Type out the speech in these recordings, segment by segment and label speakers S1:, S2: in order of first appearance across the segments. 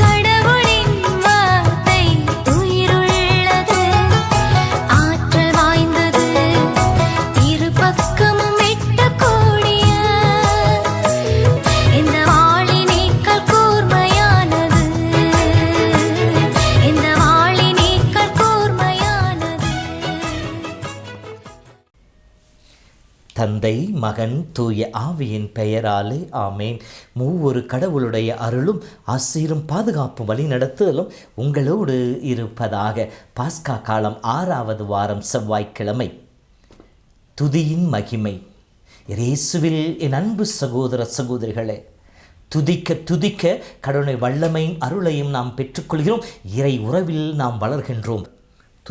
S1: கண்
S2: தந்தை மகன் தூய ஆவியின் பெயராலே ஆமேன். மூவொரு கடவுளுடைய அருளும் ஆசீரும் பாதுகாப்பும் வழி நடத்துதலும் உங்களோடு இருப்பதாக பாஸ்கா காலம் ஆறாவது வாரம் செவ்வாய்க்கிழமை. துதியின் மகிமை. இரேசுவில் என் அன்பு சகோதர சகோதரிகளே துதிக்க துதிக்க கடவுளை வல்லமையும் அருளையும் நாம் பெற்றுக்கொள்கிறோம். இறை உறவில் நாம் வளர்கின்றோம்.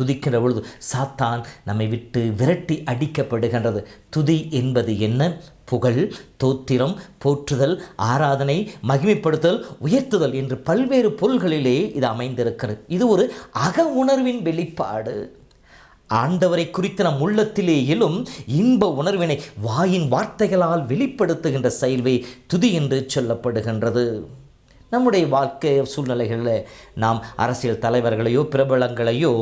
S2: துதிக்கின்ற பொழுது சாத்தான் நம்மை விட்டு விரட்டி அடிக்கப்படுகின்றது. துதி என்பது என்ன? புகழ் தோத்திரம் போற்றுதல் ஆராதனை மகிமைப்படுத்தல் உயர்த்துதல் என்று பல்வேறு பொருள்களிலே இது அமைந்திருக்கிறது. இது ஒரு அக உணர்வின் வெளிப்பாடு. ஆண்டவரை குறித்த நம் உள்ளத்திலே எழும் இன்ப உணர்வினை வாயின் வார்த்தைகளால் வெளிப்படுத்துகின்ற செயல்வே துதி என்று சொல்லப்படுகின்றது. நம்முடைய வாழ்க்கை சூழ்நிலைகளில் நாம் அரசியல் தலைவர்களையோ பிரபலங்களையோ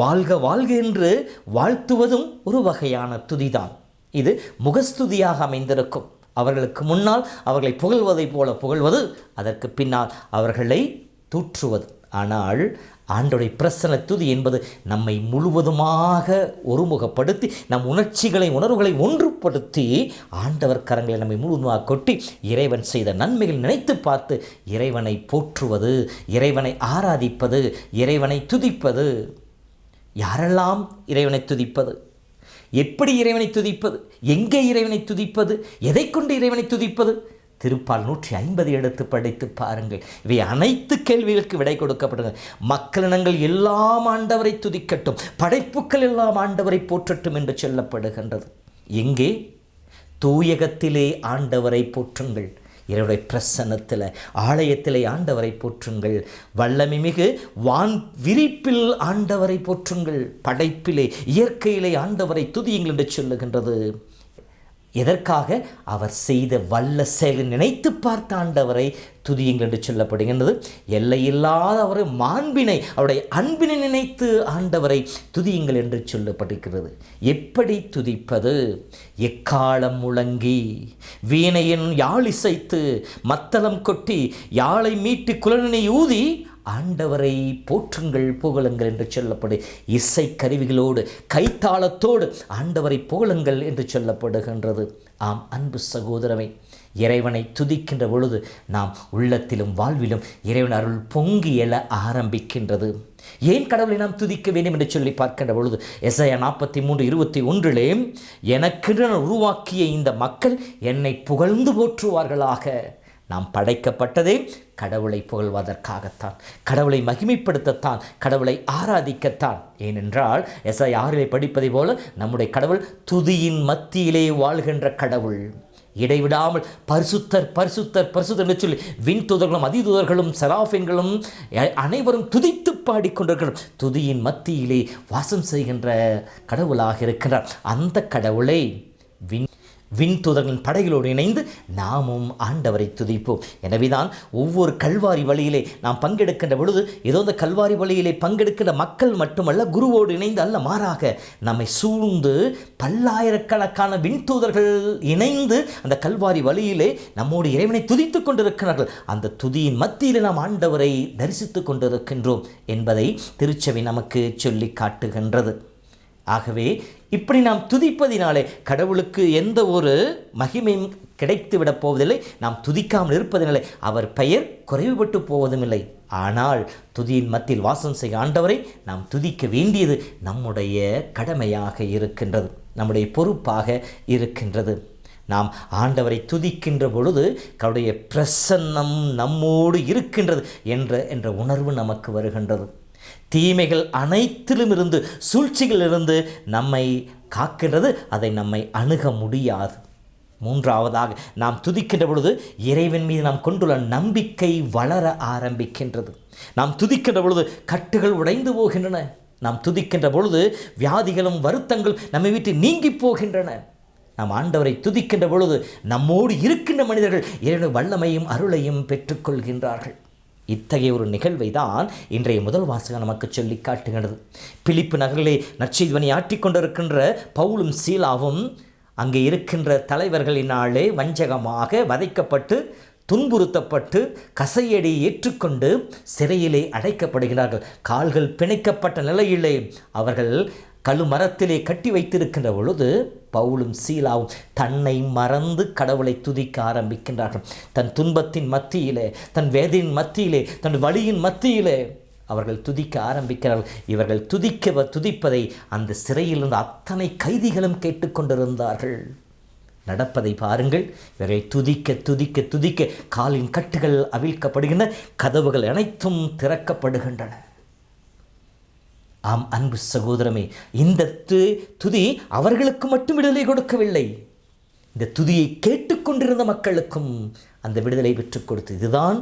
S2: வாழ்க வாழ்க என்று வாழ்த்துவதும் ஒரு வகையான துதிதான். இது முகஸ்துதியாக அமைந்திருக்கும். அவர்களுக்கு முன்னால் அவர்களை புகழ்வதைப் போல புகழ்வது அதற்கு பின்னால் அவர்களை தூற்றுவது. ஆனால் ஆண்டோடைய பிரசன துதி என்பது நம்மை முழுவதுமாக ஒருமுகப்படுத்தி நம் உணர்ச்சிகளை உணர்வுகளை ஒன்றுபடுத்தி ஆண்டவர் கரங்களை நம்மை முழுவதுமாக கொட்டி இறைவன் செய்த நன்மைகள் நினைத்து பார்த்து இறைவனை போற்றுவது இறைவனை ஆராதிப்பது இறைவனை துதிப்பது. யாரெல்லாம் இறைவனை துதிப்பது? எப்படி இறைவனை துதிப்பது? எங்கே இறைவனை துதிப்பது? எதை கொண்டு இறைவனை துதிப்பது? திருப்பால் நூற்றி ஐம்பது எடுத்து படித்து பாருங்கள். இவை அனைத்து கேள்விகளுக்கு விடை கொடுக்கப்படுகிறது. மக்களினங்கள் எல்லாம் ஆண்டவரை துதிக்கட்டும். படைப்புக்கள் எல்லாம் ஆண்டவரை போற்றட்டும் என்று சொல்லப்படுகின்றது. எங்கே? தூயகத்திலே ஆண்டவரை போற்றுங்கள். இறைவனுடைய பிரசன்னத்தில் ஆலயத்திலே ஆண்டவரை போற்றுங்கள். வல்லமை மிகு வான் விரிப்பில் ஆண்டவரை போற்றுங்கள். படைப்பிலே இயற்கையிலே ஆண்டவரை துதியுங்கள் என்று சொல்லுகின்றது. எதற்காக? அவர் செய்த வல்ல செயலை நினைத்து பார்த்த ஆண்டவரை துதியுங்கள் என்று சொல்லப்படுகின்றது. எல்லையில்லாத அவர் மாண்பினை அவருடைய அன்பினை நினைத்து ஆண்டவரை துதியுங்கள் என்று சொல்லப்படுகிறது எப்படி துதிப்பது? எக்காலம் முழங்கி வீணையின் யாழ் இசைத்து மத்தளம் கொட்டி யாழை மீட்டு குலனினை ஊதி ஆண்டவரை போற்றுங்கள் புகழுங்கள் என்று சொல்லப்படு. இசை கருவிகளோடு கைத்தாளத்தோடு ஆண்டவரை புகழுங்கள் என்று சொல்லப்படுகின்றது. ஆம் அன்பு சகோதரமே இறைவனை துதிக்கின்ற பொழுது நாம் உள்ளத்திலும் வாழ்விலும் இறைவன் அருள் பொங்கி எழ ஆரம்பிக்கின்றது. ஏன் கடவுளை நாம் துதிக்க வேண்டும் என்று சொல்லி பார்க்கின்ற பொழுது எஸ்ஐயா நாற்பத்தி மூன்று இருபத்தி ஒன்றிலே எனக்கென்று உருவாக்கிய இந்த மக்கள் என்னை புகழ்ந்து போற்றுவார்களாக. நாம் படைக்கப்பட்டதே கடவுளை புகழ்வதற்காகத்தான் கடவுளை மகிமைப்படுத்தத்தான் கடவுளை ஆராதிக்கத்தான். ஏனென்றால் எஸ்ஐ ஆறிலே படிப்பதை போல நம்முடைய கடவுள் துதியின் மத்தியிலே வாழ்கின்ற கடவுள். இடைவிடாமல் பரிசுத்தர் பரிசுத்தர் பரிசுத்தர் என்று சொல்லி விண்துதர்களும் அதிதுதர்களும் அதிதூதர்களும் செராஃபின்களும் அனைவரும் துதித்து பாடிக்கொண்டிருக்கிறோம் துதியின் மத்தியிலே வாசம் செய்கின்ற கடவுளாக இருக்கிறார் அந்த கடவுளை விண் விண்தூதர்களின் படைகளோடு இணைந்து நாமும் ஆண்டவரை துதிப்போம். எனவேதான் ஒவ்வொரு கல்வாரி வழியிலே நாம் பங்கெடுக்கின்ற பொழுது ஏதோ இந்த கல்வாரி வழியிலே பங்கெடுக்கின்ற மக்கள் மட்டுமல்ல குருவோடு இணைந்து அல்ல மாறாக நம்மை சூழ்ந்து பல்லாயிரக்கணக்கான விண்தூதர்கள் இணைந்து அந்த கல்வாரி வழியிலே நம்மோடு இறைவனை துதித்து கொண்டிருக்கிறார்கள். அந்த துதியின் மத்தியில் நாம் ஆண்டவரை தரிசித்து கொண்டிருக்கின்றோம் என்பதை திருச்சபை நமக்கு சொல்லி காட்டுகின்றது. ஆகவே இப்படி நாம் துதிப்பதினாலே கடவுளுக்கு எந்த ஒரு மகிமையும் கிடைத்து விடப் போவதில்லை. நாம் துதிக்காமல் இருப்பதினாலே அவர் பெயர் குறைவுபட்டு போவதும் இல்லை ஆனால் துதியின் மத்தியில் வாசம் செய்ய ஆண்டவரை நாம் துதிக்க வேண்டியது நம்முடைய கடமையாக இருக்கின்றது நம்முடைய பொறுப்பாக இருக்கின்றது. நாம் ஆண்டவரை துதிக்கின்ற பொழுது அவருடைய பிரசன்னம் நம்மோடு இருக்கின்றது என்ற என்ற உணர்வு நமக்கு வருகின்றது. தீமைகள் அனைத்திலும் இருந்து சூழ்ச்சிகளிலிருந்து நம்மை காக்கின்றது அதை நம்மை அணுக முடியாது. மூன்றாவதாக நாம் துதிக்கின்ற பொழுது இறைவன் மீது நாம் கொண்டுள்ள நம்பிக்கை வளர ஆரம்பிக்கின்றது. நாம் துதிக்கின்ற பொழுது கட்டுகள் உடைந்து போகின்றன. நாம் துதிக்கின்ற பொழுது வியாதிகளும் வருத்தங்களும் நம்மை விட்டு நீங்கி போகின்றன. நாம் ஆண்டவரை துதிக்கின்ற பொழுது நம்மோடு இருக்கின்ற மனிதர்கள் இறைவனுடைய வல்லமையும் அருளையும் பெற்றுக்கொள்கின்றார்கள். இத்தகைய ஒரு நிகழ்வை தான் இன்றைய முதல் வாசகம் நமக்கு சொல்லி காட்டுகிறது. பிலிப்பு நகரிலே நற்செய்வனை ஆட்டிக்கொண்டிருக்கின்ற பவுலும் சீலாவும் அங்கே இருக்கின்ற தலைவர்களினாலே வஞ்சகமாக வதைக்கப்பட்டு துன்புறுத்தப்பட்டு கசையடி ஏற்றுக்கொண்டு சிறையிலே அடைக்கப்படுகிறார்கள். கால்கள் பிணைக்கப்பட்ட நிலையிலே அவர்கள் கழுமரத்திலே கட்டி வைத்திருக்கின்ற பொழுது பவுலும் சீலாவும் தன்னை மறந்து கடவுளை துதிக்க ஆரம்பிக்கின்றார்கள். தன் துன்பத்தின் மத்தியிலே தன் வேதையின் மத்தியிலே தன் வழியின் மத்தியிலே அவர்கள் துதிக்க ஆரம்பிக்கிறார்கள். இவர்கள் துதிக்க துதிப்பதை அந்த சிறையில் இருந்த அத்தனை கைதிகளும் கேட்டுக்கொண்டிருந்தார்கள் நடப்பதை பாருங்கள். இவர்கள் துதிக்க துதிக்க துதிக்க காலின் கட்டுகள் அவிழ்க்கப்படுகின்றன. கதவுகள் அனைத்தும் திறக்கப்படுகின்றன. ஆம் அன்பு சகோதரமே இந்த து- துதி அவர்களுக்கு மட்டும் விடுதலை கொடுக்கவில்லை. இந்த துதியை கேட்டுக்கொண்டிருந்த மக்களுக்கும் அந்த விடுதலை பெற்றுக் கொடுத்து இதுதான்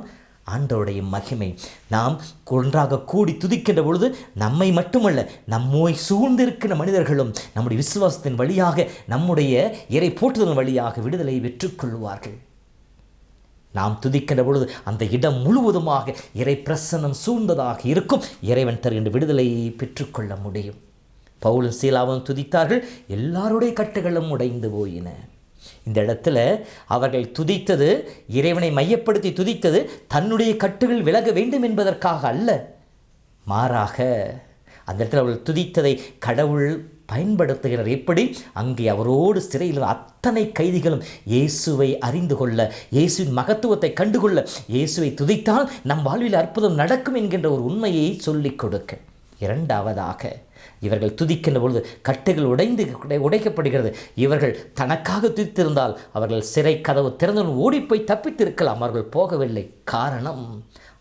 S2: ஆண்டவருடைய மகிமை. நாம் ஒன்றாக கூடி துதிக்கின்ற பொழுது நம்மை மட்டுமல்ல நம்மை சூழ்ந்திருக்கிற மனிதர்களும் நம்முடைய விசுவாசத்தின் வழியாக நம்முடைய இறை போற்றுதல் வழியாக விடுதலை பெற்றுக்கொள்வார்கள் நாம் துதிக்கின்ற பொழுது அந்த இடம் முழுவதுமாக இறை பிரசன்னம் சூழ்ந்ததாக இருக்கும். இறைவன் தருகின்ற விடுதலையை பெற்றுக்கொள்ள முடியும். பவுலும் சீலாவும் துதித்தார்கள். எல்லாருடைய கட்டுகளும் உடைந்து போயின. இந்த இடத்துல அவர்கள் துதித்தது இறைவனை மையப்படுத்தி துதித்தது தன்னுடைய கட்டுகள் விலக வேண்டும் என்பதற்காக அல்ல. மாறாக அந்த இடத்துல அவர்கள் துதித்ததை கடவுள் பயன்படுத்துகிறார். எப்படி? அங்கே அவரோடு சிறையில் இருந்த அத்தனை கைதிகளும் இயேசுவை அறிந்து கொள்ள இயேசுவின் மகத்துவத்தை கண்டுகொள்ள இயேசுவை துதித்தால் நம் வாழ்வில் அற்புதம் நடக்கும் என்கின்ற ஒரு உண்மையை சொல்லிக் கொடுக்க. இரண்டாவதாக இவர்கள் துதிக்கின்ற பொழுது கட்டுகள் உடைந்து உடைக்கப்படுகிறது. இவர்கள் தனக்காக துதித்திருந்தால் அவர்கள் சிறை கதவு திறந்தவுடன் ஓடிப்போய் தப்பித்திருக்கலாம். அவர்கள் போகவில்லை. காரணம்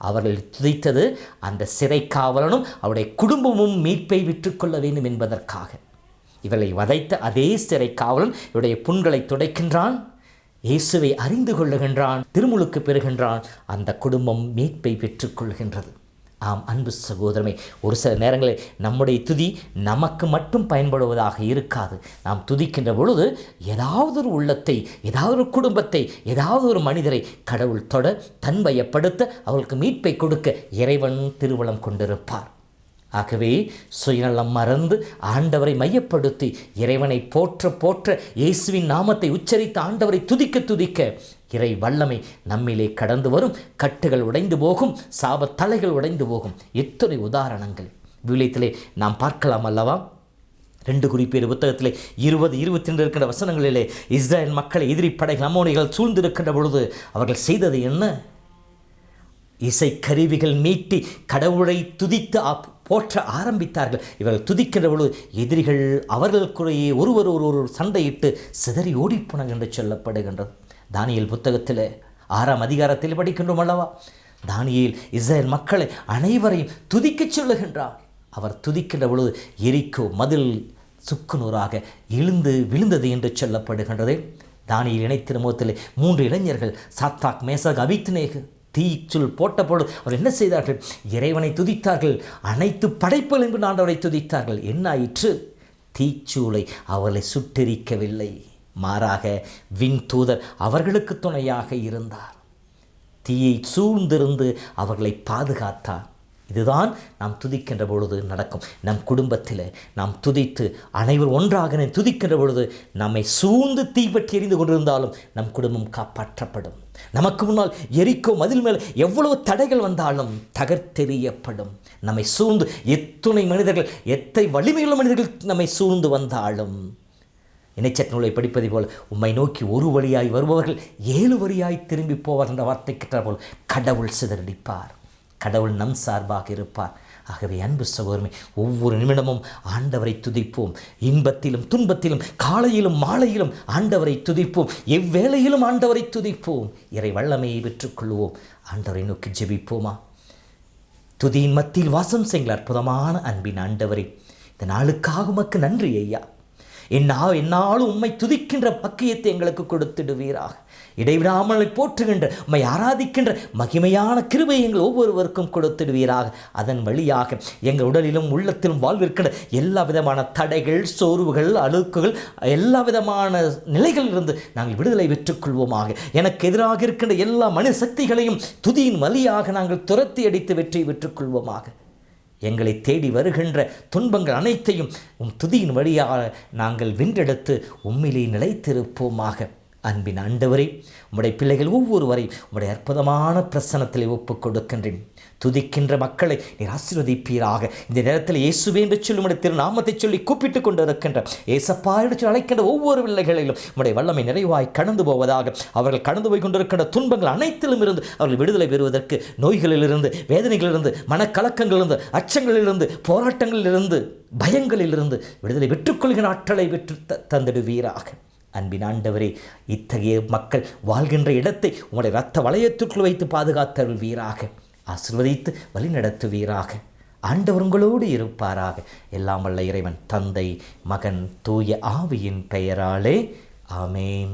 S2: அவர்கள் துதித்தது அந்த சிறை காவலனும் அவருடைய குடும்பமும் மீட்பை விற்றுக்கொள்ள வேண்டும் என்பதற்காக. இவளை வதைத்த அதே சிறை காவலன் இவருடைய புண்களை துடைக்கின்றான். இயேசுவை அறிந்து கொள்ளுகின்றான் திருமுழுக்கு பெறுகின்றான். அந்த குடும்பம் மீட்பை பெற்றுக்கொள்கின்றது ஆம் அன்பு சகோதரமே ஒரு சில நேரங்களில் நம்முடைய துதி நமக்கு மட்டும் பயன்படுவதாக இருக்காது. நாம் துதிக்கின்ற பொழுது ஏதாவது ஒரு உள்ளத்தை ஏதாவது ஒரு குடும்பத்தை ஏதாவது ஒரு மனிதரை கடவுள் தொட தன்வயப்படுத்த அவர்களுக்கு மீட்பை கொடுக்க இறைவன் திருவளம் கொண்டிருப்பார். ஆகவே சுயநலம் மறந்து ஆண்டவரை மையப்படுத்தி இறைவனை போற்ற போற்ற இயேசுவின் நாமத்தை உச்சரித்த ஆண்டவரை துதிக்க துதிக்க இறை வல்லமை நம்மிலே கடந்து வரும் கட்டுகள் உடைந்து போகும் சாபத்தலைகள் உடைந்து போகும். எத்தனை உதாரணங்கள். விவிலியத்திலே நாம் பார்க்கலாம் அல்லவா? ரெண்டு குறிப்பேறு புத்தகத்திலே இருபது இருபத்தி ரெண்டு இருக்கின்ற வசனங்களிலே இஸ்ரேல் மக்களை எதிரி படைகள் அமோனிகள் சூழ்ந்திருக்கின்ற பொழுது அவர்கள் செய்தது என்ன? இசைக்கருவிகள் மீட்டி கடவுளை துதித்து போற்ற ஆரம்பித்தார்கள். இவர்கள் துதிக்கிற பொழுது எதிரிகள் அவர்களுக்குள்ளேயே ஒருவர் ஒருவர் சண்டையிட்டு சிதறி ஓடிப்போனாங்க என்று சொல்லப்படுகின்றது. தானியல் புத்தகத்தில் ஆறாம் அதிகாரத்தில் படிக்கின்றோம் அல்லவா? தானியில் இஸ்ரேல் மக்களை அனைவரையும் துதிக்கச் சொல்லுகின்றார். அவர் துதிக்கின்ற பொழுது எரிக்கோ மதில் சுக்குநூறாக எழுந்து விழுந்தது என்று சொல்லப்படுகின்றது. தானியில் இணைத்திருமோத்தில் மூன்று இளைஞர்கள் சாத்தாக் மேசாக் அபித்னேகு தீச்சுள் போட்டபோது அவர் என்ன செய்தார்கள்? இறைவனை துதித்தார்கள். அனைத்து படைப்புகள் என்று ஆண்டவரை துதித்தார்கள். என்ன ஆயிற்று? தீச்சூளை அவர்களை சுட்டெரிக்கவில்லை. மாறாக விண்தூதர் அவர்களுக்கு துணையாக இருந்தார். தீயை சூழ்ந்திருந்து அவர்களை பாதுகாத்தார். இதுதான் நாம் துதிக்கின்ற பொழுது நடக்கும். நம் குடும்பத்தில் நாம் துதித்து அனைவர் ஒன்றாக துதிக்கின்ற பொழுது நம்மை சூழ்ந்து தீப்பற்றி எரிந்து கொண்டிருந்தாலும் நம் குடும்பம் காப்பாற்றப்படும். நமக்கு முன்னால் எரிக்கோ மதில் மேல் எவ்வளவு தடைகள் வந்தாலும் தகர்த்தெறியப்படும். நம்மை சூழ்ந்து எத்துணை மனிதர்கள் எத்தை வலிமையுள்ள மனிதர்கள் நம்மை சூழ்ந்து வந்தாலும். இணைச்சட் நூலை படிப்பதை போல் உம்மை நோக்கி ஒரு வழியாய் வருபவர்கள் ஏழு வழியாய் திரும்பி போவார் என்ற வார்த்தை கிட்ட போல் கடவுள் சிதறடிப்பார். கடவுள் நம் சார்பாக இருப்பார். ஆகவே அன்பு சகோதரமே ஒவ்வொரு நிமிடமும் ஆண்டவரை துதிப்போம். இன்பத்திலும் துன்பத்திலும் காலையிலும் மாலையிலும் ஆண்டவரை துதிப்போம். எவ்வேளையிலும் ஆண்டவரை துதிப்போம். இறை வல்லமையை பெற்றுக்கொள்வோம். ஆண்டவரை நோக்கி ஜெபிப்போமா? துதியின் மத்தியில் வாசம் செய்யுங்கள் அற்புதமான அன்பின் ஆண்டவரே. இந்த நாளுக்காக உமக்கு நன்றி ஐயா. என்னா என்னாலும் உம்மை துதிக்கின்ற பக்கியத்தை எங்களுக்கு கொடுத்துடுவீராக. இடைவிடாமல் போற்றுகின்ற உம்மை ஆராதிக்கின்ற மகிமையான கிருபை எங்கள் ஒவ்வொருவருக்கும் கொடுத்துடுவீராக. அதன் வழியாக எங்கள் உடலிலும் உள்ளத்திலும் வாழ்விருக்கின்ற எல்லா விதமான தடைகள் சோர்வுகள் அழுக்குகள் எல்லா விதமான நிலைகளிலிருந்து நாங்கள் விடுதலை பெற்றுக்கொள்வோமாக. எனக்கு எதிராக இருக்கின்ற எல்லா மனு சக்திகளையும் துதியின் வழியாக நாங்கள் துரத்தி அடித்து வெற்றி பெற்றுக்கொள்வோமாக. எங்களை தேடி வருகின்ற துன்பங்கள் அனைத்தையும் உம் துதியின் வழியாக நாங்கள் வென்றெடுத்து உம்மிலே நிலைத்திருப்போமாக. அன்பின் ஆண்டவரே உம்முடைய பிள்ளைகள் ஒவ்வொருவரையும் உம்முடைய அற்புதமான பிரசனத்தில் ஒப்புக் கொடுக்கின்றேன் துதிக்கின்ற மக்களை நீர் ஆசீர்வதிப்பீராக. இந்த நேரத்தில் இயேசுவே என்று சொல்லும் திருநாமத்தை சொல்லி கூப்பிட்டு கொண்டு இருக்கின்ற ஏசப்பா என்று சொல்லி அழைக்கின்ற ஒவ்வொரு பிள்ளைகளிலும் உடைய வல்லமை நிறைவாய் கடந்து போவதாக. அவர்கள் கடந்து போய் கொண்டிருக்கின்ற துன்பங்கள் அனைத்திலும் இருந்து அவர்கள் விடுதலை பெறுவதற்கு நோய்களிலிருந்து வேதனைகளிலிருந்து மனக்கலக்கங்களிலிருந்து அச்சங்களிலிருந்து போராட்டங்களிலிருந்து பயங்களிலிருந்து விடுதலை பெற்றுக்கொள்கிற ஆற்றலை பெற்று த- தந்திடுவீராக. அன்பின் ஆண்டவரே இத்தகைய மக்கள் வாழ்கின்ற இடத்தை உங்களுடைய இரத்த வளையத்திற்குள் வைத்து பாதுகாத்தருள்வீராக. ஆசிர்வதித்து வழிநடத்துவீராக. ஆண்டவர் உங்களோடு இருப்பாராக. எல்லாம் வல்ல இறைவன் தந்தை மகன் தூய ஆவியின் பெயராலே. ஆமேன்.